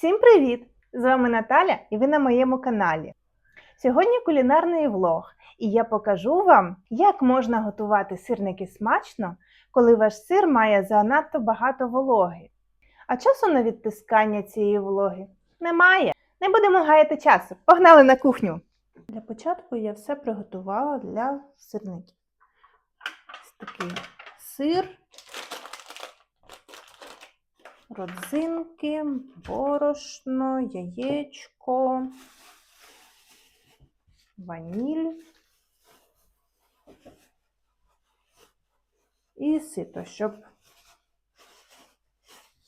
Всім привіт! З вами Наталя і ви на моєму каналі. Сьогодні кулінарний влог, і я покажу вам, як можна готувати сирники смачно, коли ваш сир має занадто багато вологи. А часу на відтискання цієї вологи немає. Не будемо гаяти часу. Погнали на кухню. Для початку я все приготувала для сирників. Ось такий сир, родзинки, борошно, яєчко, ваніль і сито, щоб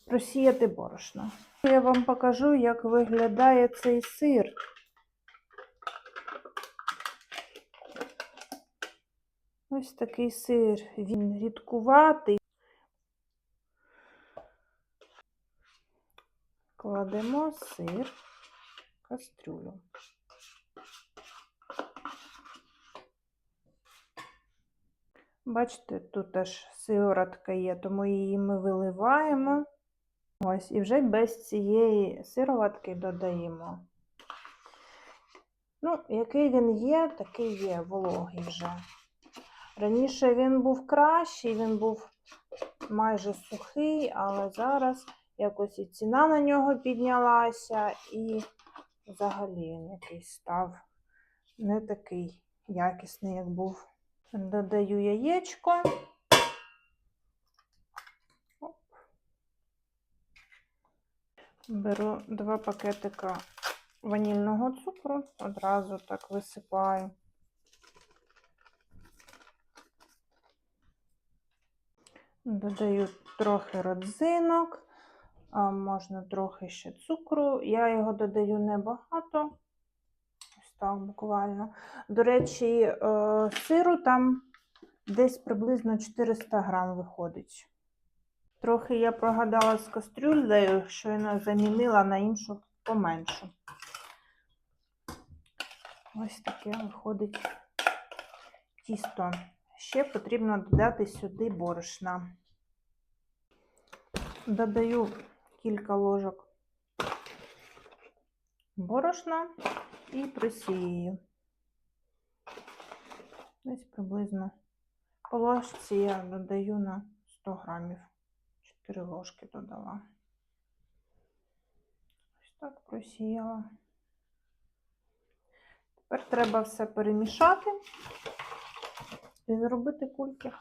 просіяти борошно. Я вам покажу, як виглядає цей сир. Ось такий сир. Він рідкуватий. Кладемо сир в кастрюлю. Бачите, тут аж сиворотка є, тому її ми виливаємо. Ось, і вже без цієї сироватки додаємо. Ну, який він є, такий є, вологий вже. Раніше він був кращий, він був майже сухий, але зараз якось і ціна на нього піднялася, і взагалі він якийсь став не такий якісний, як був. Додаю яєчко. Беру два пакетика ванільного цукру, одразу так висипаю. Додаю трохи родзинок, можна трохи ще цукру. Я його додаю небагато, ось так буквально. До речі, е, сиру там десь приблизно 400 грам виходить. Трохи я прогадала з кастрюлею, щойно замінила на іншу поменшу. Ось таке виходить тісто. Ще потрібно додати сюди борошна. Додаю кілька ложок борошна і просію. Десь приблизно по ложці я додаю на 100 грамів. 4 ложки додала. Ось так просіяла. Тепер треба все перемішати і зробити кульки.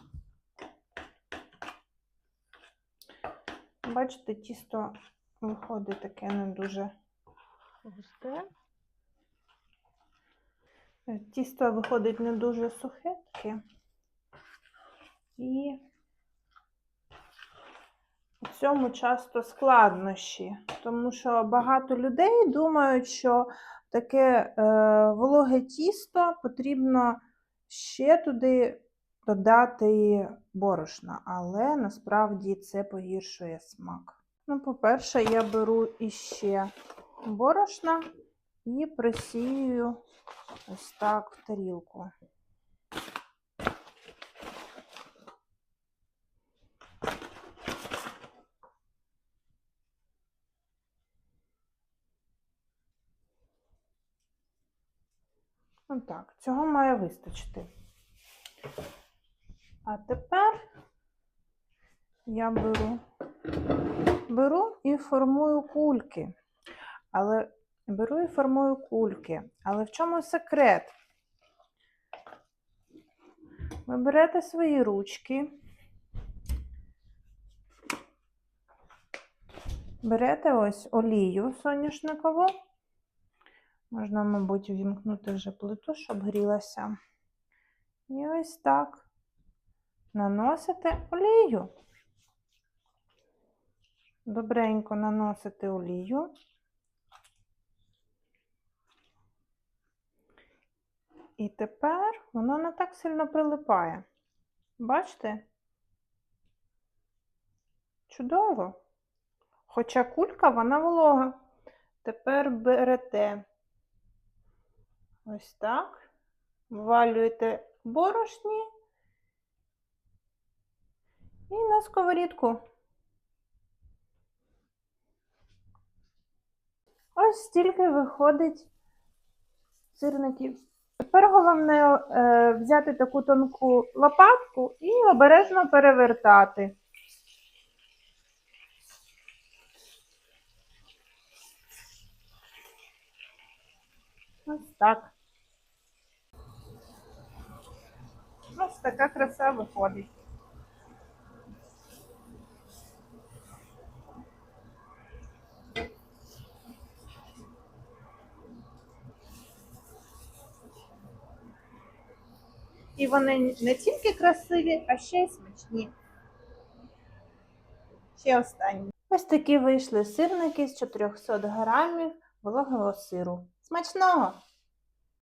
Бачите, тісто виходить таке не дуже густе. Е, Тісто виходить не дуже сухе таке. І в цьому часто складнощі, тому що багато людей думають, що таке е, вологе тісто потрібно ще туди додати борошна, але насправді це погіршує смак. Ну, по-перше, я беру іще борошна і просію ось так в тарілку. Отак, цього має вистачити. А тепер я беру, беру і формую кульки. Але беру і формую кульки. Але в чому секрет? Ви берете свої ручки, берете ось олію соняшникову. Можна, мабуть, вімкнути вже плиту, щоб грілася. І ось так наносите олію. Добренько наносите олію. І тепер воно не так сильно прилипає. Бачите? Чудово. Хоча кулька, вона волога. Тепер берете ось так, ввалюєте борошні і на сковорідку. ось стільки виходить сирників. Тепер головне е, взяти таку тонку лопатку і обережно перевертати. Ось так. Ось така краса виходить. І вони не тільки красиві, а ще й смачні. Ще останні. Ось такі вийшли сирники з 400 грамів вологого сиру. Смачного!